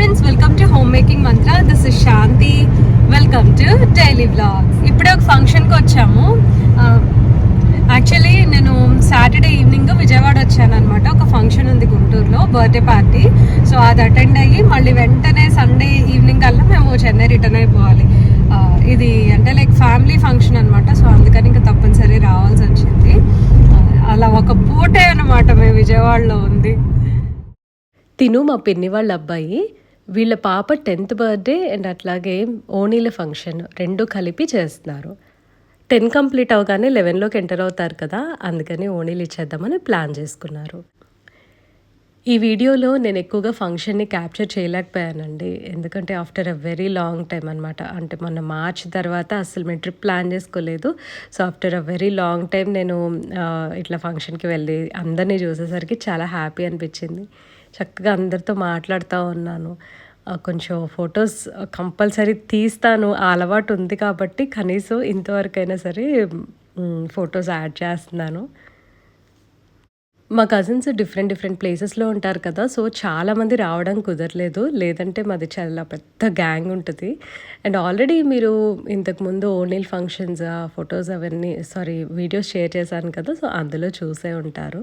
Friends welcome to home making Mantra this is Shanti welcome to daily blogs ఇప్పుడే ఒక ఫంక్షన్కి వచ్చాము. Actually నేను సాటర్డే ఈవినింగ్ విజయవాడ వచ్చాను అనమాట ఒక ఫంక్షన్ ఉంది గుంటూరులో బర్త్డే పార్టీ సో అది అటెండ్ అయ్యి మళ్ళీ వెంటనే సండే ఈవినింగ్ కల్లా మేము చెన్నై రిటర్న్ అయిపోవాలి. ఇది అంటే లైక్ ఫ్యామిలీ ఫంక్షన్ అనమాట సో అందుకని ఇంకా తప్పనిసరి రావాల్సి వచ్చింది. అలా ఒక పూటే అనమాట మేము విజయవాడలో ఉంది. తిను మా పిన్ని వాళ్ళ అబ్బాయి. వీళ్ళ పాప టెన్త్ బర్త్డే అండ్ అట్లాగే ఓణీల ఫంక్షన్ రెండు కలిపి చేస్తున్నారు. టెన్ కంప్లీట్ అవగానే లెవెన్లోకి ఎంటర్ అవుతారు కదా అందుకని ఓణీలు ఇచ్చేద్దామని ప్లాన్ చేసుకున్నారు. ఈ వీడియోలో నేను ఎక్కువగా ఫంక్షన్ని క్యాప్చర్ చేయలేకపోయానండి. ఎందుకంటే after a very long time అనమాట అంటే మొన్న మార్చ్ తర్వాత అసలు మేము ట్రిప్ ప్లాన్ చేసుకోలేదు. So after a very long time నేను ఇట్లా ఫంక్షన్కి వెళ్ళి అందరినీ చూసేసరికి చాలా హ్యాపీ అనిపించింది. చక్కగా అందరితో మాట్లాడుతూ ఉన్నాను. కొంచెం ఫొటోస్ కంపల్సరీ తీస్తాను. ఆ అలవాటు ఉంది కాబట్టి కనీసం ఇంతవరకైనా సరే ఫొటోస్ యాడ్ చేస్తున్నాను. మా కజిన్స్ డిఫరెంట్ డిఫరెంట్ ప్లేసెస్లో ఉంటారు కదా సో చాలామంది రావడం కుదరలేదు. లేదంటే మాది చాలా పెద్ద గ్యాంగ్ ఉంటుంది. అండ్ ఆల్రెడీ మీరు ఇంతకుముందు ఓనీల్ ఫంక్షన్స్ ఫొటోస్ అవన్నీ సారీ వీడియోస్ షేర్ చేశాను కదా సో అందులో చూసే ఉంటారు.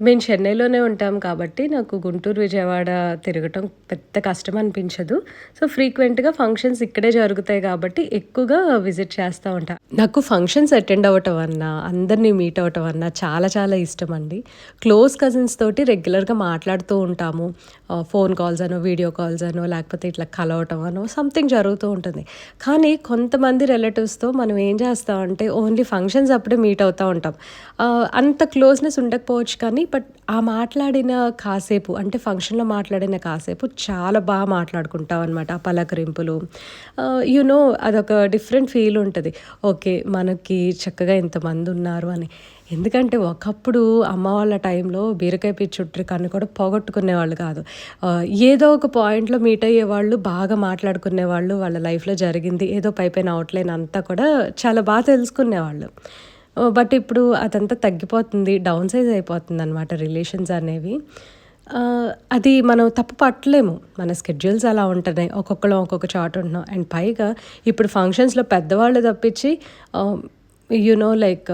మేము చెన్నైలోనే ఉంటాం కాబట్టి నాకు గుంటూరు విజయవాడ తిరగటం పెద్ద కష్టం అనిపించదు. సో ఫ్రీక్వెంట్గా ఫంక్షన్స్ ఇక్కడే జరుగుతాయి కాబట్టి ఎక్కువగా విజిట్ చేస్తూ ఉంటా. నాకు ఫంక్షన్స్ అటెండ్ అవ్వటం అన్నా అందరినీ మీట్ అవ్వటం అన్నా చాలా చాలా ఇష్టం అండి. క్లోజ్ కజిన్స్ తోటి రెగ్యులర్గా మాట్లాడుతూ ఉంటాము. ఫోన్ కాల్స్ అనో వీడియో కాల్స్ అనో లేకపోతే ఇట్లా కలవటం అనో సంథింగ్ జరుగుతూ ఉంటుంది. కానీ కొంతమంది రిలేటివ్స్తో మనం ఏం చేస్తామంటే ఓన్లీ ఫంక్షన్స్ అప్పుడే మీట్ అవుతూ ఉంటాం. అంత క్లోజ్నెస్ ఉండకపోవచ్చు కానీ బట్ ఆ మాట్లాడిన కాసేపు అంటే ఫంక్షన్లో మాట్లాడిన కాసేపు చాలా బాగా మాట్లాడుకుంటాం అనమాట ఆ పలకరింపులు యునో అదొక డిఫరెంట్ ఫీల్ ఉంటుంది. ఓకే మనకి చక్కగా ఇంతమంది ఉన్నారు అని. ఎందుకంటే ఒకప్పుడు అమ్మ వాళ్ళ టైంలో బీరకాయ పిచ్చుట్రి కన్ను కూడా పోగొట్టుకునేవాళ్ళు కాదు. ఏదో ఒక పాయింట్లో మీట్ అయ్యేవాళ్ళు బాగా మాట్లాడుకునేవాళ్ళు వాళ్ళ లైఫ్లో జరిగింది. ఏదో పైపైన అవుట్లైన్ అంతా కూడా చాలా బాగా తెలుసుకునేవాళ్ళు. బట్ ఇప్పుడు అదంతా తగ్గిపోతుంది డౌన్ సైజ్ అయిపోతుంది అనమాట రిలేషన్స్ అనేవి. అది మనం తప్పు పట్టలేము. మన స్కెడ్యూల్స్ అలా ఉంటున్నాయి. ఒక్కొక్కరు ఒక్కొక్క చాటు ఉంటున్నాం. అండ్ పైగా ఇప్పుడు ఫంక్షన్స్లో పెద్దవాళ్ళు తప్పించి యునో లైక్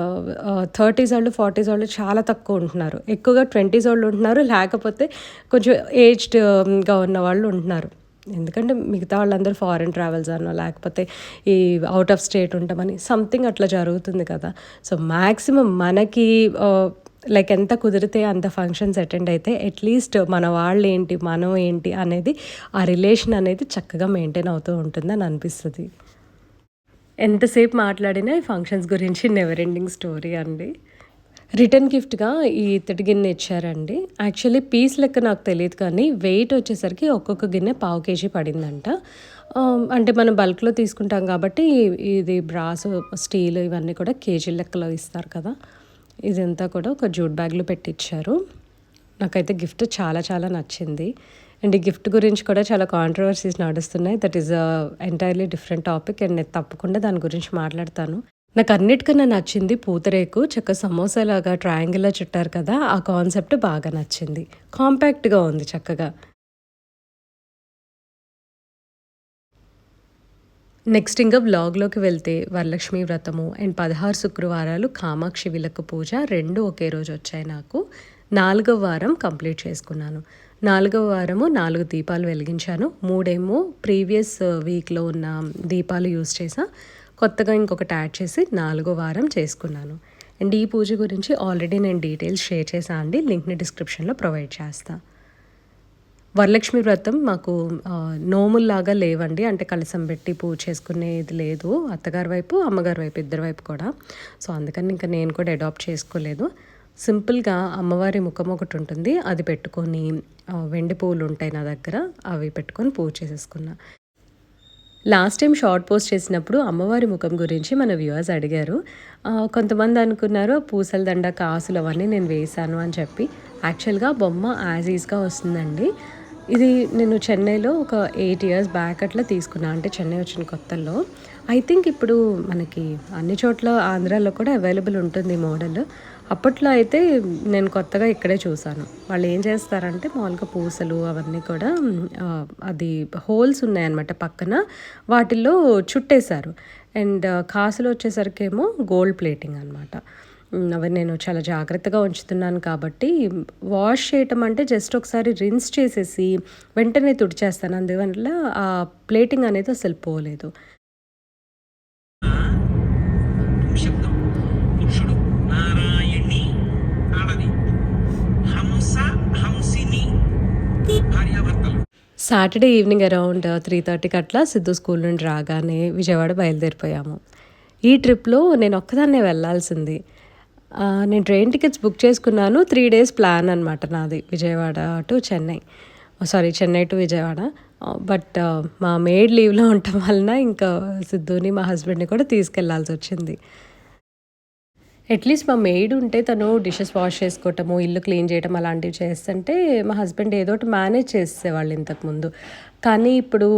థర్టీస్ వాళ్ళు ఫార్టీస్ వాళ్ళు చాలా తక్కువ ఉంటున్నారు. ఎక్కువగా ట్వంటీస్ వాళ్ళు ఉంటున్నారు. లేకపోతే కొంచెం ఏజ్డ్గా ఉన్న వాళ్ళు ఉంటున్నారు. ఎందుకంటే మిగతా వాళ్ళందరూ ఫారెన్ ట్రావెల్స్ అనో లేకపోతే ఈ అవుట్ ఆఫ్ స్టేట్ ఉంటామని సంథింగ్ అట్లా జరుగుతుంది కదా. సో మ్యాక్సిమం మనకి లైక్ ఎంత కుదిరితే అంత ఫంక్షన్స్ అటెండ్ అయితే అట్లీస్ట్ మన వాళ్ళు ఏంటి మనం ఏంటి అనేది ఆ రిలేషన్ అనేది చక్కగా మెయింటైన్ అవుతూ ఉంటుందని అనిపిస్తుంది. ఎంతసేపు మాట్లాడినా ఈ ఫంక్షన్స్ గురించి నెవర్ ఎండింగ్ స్టోరీ అండి. రిటర్న్ గిఫ్ట్గా ఈ ఇత్తడి గిన్నె ఇచ్చారండి. యాక్చువల్లీ పీస్ లెక్క నాకు తెలియదు కానీ వెయిట్ వచ్చేసరికి ఒక్కొక్క గిన్నె పావు కేజీ పడిందంట. అంటే మనం బల్క్లో తీసుకుంటాం కాబట్టి ఇది బ్రాస్ స్టీల్ ఇవన్నీ కూడా కేజీ లెక్కలో ఇస్తారు కదా. ఇదంతా కూడా ఒక జూట్ బ్యాగ్లో పెట్టించారు నాకైతే గిఫ్ట్ చాలా చాలా నచ్చింది. అండ్ ఈ గిఫ్ట్ గురించి కూడా చాలా కాంట్రవర్సీస్ నడుస్తున్నాయి. That is entirely different topic and నేను తప్పకుండా దాని గురించి మాట్లాడతాను. నాకు అన్నిటికన్నా నచ్చింది పూతరేకు చక్క సమోసా లాగా ట్రయాంగిల్లో చుట్టారు కదా ఆ కాన్సెప్ట్ బాగా నచ్చింది. కాంపాక్ట్గా ఉంది చక్కగా. నెక్స్ట్ ఇంకా బ్లాగ్లోకి వెళ్తే వరలక్ష్మి వ్రతము అండ్ పదహారు శుక్రవారాలు కామాక్షి విలక్కు పూజ రెండు ఒకే రోజు వచ్చాయి నాకు. నాలుగవ వారం కంప్లీట్ చేసుకున్నాను. నాలుగవ వారము నాలుగు దీపాలు వెలిగించాను. మూడేమో ప్రీవియస్ వీక్లో ఉన్న దీపాలు యూస్ చేసా. కొత్తగా ఇంకొకటి యాడ్ చేసి నాలుగో వారం చేసుకున్నాను. అండ్ ఈ పూజ గురించి ఆల్రెడీ నేను డీటెయిల్స్ షేర్ చేసా అండి. లింక్ని డిస్క్రిప్షన్లో ప్రొవైడ్ చేస్తాను వరలక్ష్మి వ్రతం మాకు నోముల్లాగా లేవండి. అంటే కలసం పెట్టి పూజ చేసుకునేది లేదు. అత్తగారి వైపు అమ్మగారి వైపు ఇద్దరి వైపు కూడా. సో అందుకని ఇంకా నేను కూడా అడాప్ట్ చేసుకోలేదు. సింపుల్గా అమ్మవారి ముఖం ఒకటి ఉంటుంది. అది పెట్టుకొని వెండి పువ్వులు ఉంటాయి నా దగ్గర. అవి పెట్టుకొని పూజ చేసేసుకున్నా. లాస్ట్ టైం షార్ట్ పోస్ట్ చేసినప్పుడు అమ్మవారి ముఖం గురించి మన వ్యూవర్స్ అడిగారు. కొంతమంది అనుకున్నారు పూసల దండ కాసులు అవన్నీ నేను వేశాను అని చెప్పి. యాక్చువల్గా బొమ్మ యాజ్ ఈజ్గా వస్తుందండి. ఇది నేను చెన్నైలో ఒక ఎయిట్ ఇయర్స్ బ్యాక్ అట్లా తీసుకున్నా అంటే చెన్నై వచ్చిన కొత్తల్లో. ఐ థింక్ ఇప్పుడు మనకి అన్ని చోట్ల ఆంధ్రాలో కూడా అవైలబుల్ ఉంటుంది మోడల్. అప్పట్లో అయితే నేను కొత్తగా ఇక్కడే చూశాను. వాళ్ళు ఏం చేస్తారంటే మామూలుగా పూసలు అవన్నీ కూడా అది హోల్స్ ఉన్నాయన్నమాట పక్కన. వాటిల్లో చుట్టేశారు. అండ్ కాసులు వచ్చేసరికేమో గోల్డ్ ప్లేటింగ్ అనమాట అవి నేను చాలా జాగ్రత్తగా ఉంచుతున్నాను కాబట్టి వాష్ చేయటం అంటే జస్ట్ ఒకసారి రిన్స్ చేసేసి వెంటనే తుడిచేస్తాను. అందువల్ల ఆ ప్లేటింగ్ అనేది అసలు పోలేదు. సాటర్డే ఈవినింగ్ అరౌండ్ త్రీ థర్టీకి అట్లా సిద్ధు స్కూల్ నుండి రాగానే విజయవాడ బయలుదేరిపోయాము. ఈ ట్రిప్లో నేను ఒక్కదాన్నే వెళ్ళాల్సింది. నేను ట్రైన్ టికెట్స్ బుక్ చేసుకున్నాను. త్రీ డేస్ ప్లాన్ అనమాట నాది Vijayawada to Chennai. Sorry Chennai to Vijayawada. But మా మేడ్ లీవ్లో ఉండటం వలన ఇంకా సిద్ధుని మా హస్బెండ్ని కూడా తీసుకెళ్ళాల్సి వచ్చింది. అట్లీస్ట్ మా మెయిడ్ ఉంటే తను డిషెస్ వాష్ చేసుకోవటము ఇల్లు క్లీన్ చేయటం అలాంటివి చేస్తుంటే మా హస్బెండ్ ఏదో ఒకటి మేనేజ్ చేసేవాళ్ళు ఇంతకుముందు కానీ ఇప్పుడు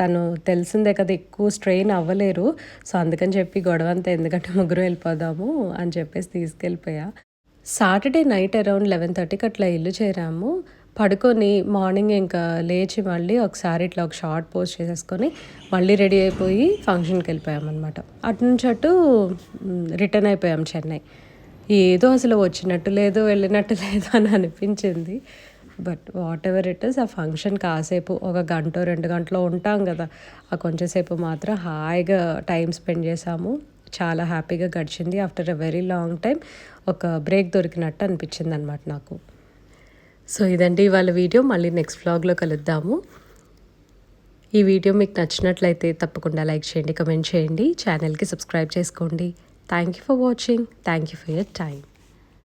తను తెలిసిందే కదా ఎక్కువ స్ట్రెయిన్ అవ్వలేరు. సో అందుకని చెప్పి గొడవ అంతా ఎందుకంటే ముగ్గురు వెళ్ళిపోదాము అని చెప్పేసి తీసుకెళ్ళిపోయా. సాటర్డే నైట్ అరౌండ్ లెవెన్ థర్టీకి అట్లా ఇల్లు చేరాము. పడుకొని మార్నింగ్ ఇంకా లేచి మళ్ళీ ఒకసారి ఇట్లా ఒక షార్ట్ పోస్ట్ చేసేసుకొని మళ్ళీ రెడీ అయిపోయి ఫంక్షన్కి వెళ్ళిపోయామన్నమాట. అటు నుంచి అటు రిటర్న్ అయిపోయాం చెన్నై. ఏదో అసలు వచ్చినట్టు లేదు వెళ్ళినట్టు లేదు అని అనిపించింది. But whatever it is ఆ ఫంక్షన్ కాసేపు ఒక గంట రెండు గంటలో ఉంటాం కదా. ఆ కొంచెంసేపు మాత్రం హాయిగా టైం స్పెండ్ చేసాము చాలా హ్యాపీగా గడిచింది. After a very long time ఒక బ్రేక్ దొరికినట్టు అనిపించింది అనమాట నాకు. సో ఇదండి ఇవాళ వీడియో. మళ్ళీ నెక్స్ట్ వ్లాగ్లో కలుద్దాము. ఈ వీడియో మీకు నచ్చినట్లయితే తప్పకుండా లైక్ చేయండి కమెంట్ చేయండి. ఛానల్కి సబ్స్క్రైబ్ చేసుకోండి. Thank you for watching thank you for your time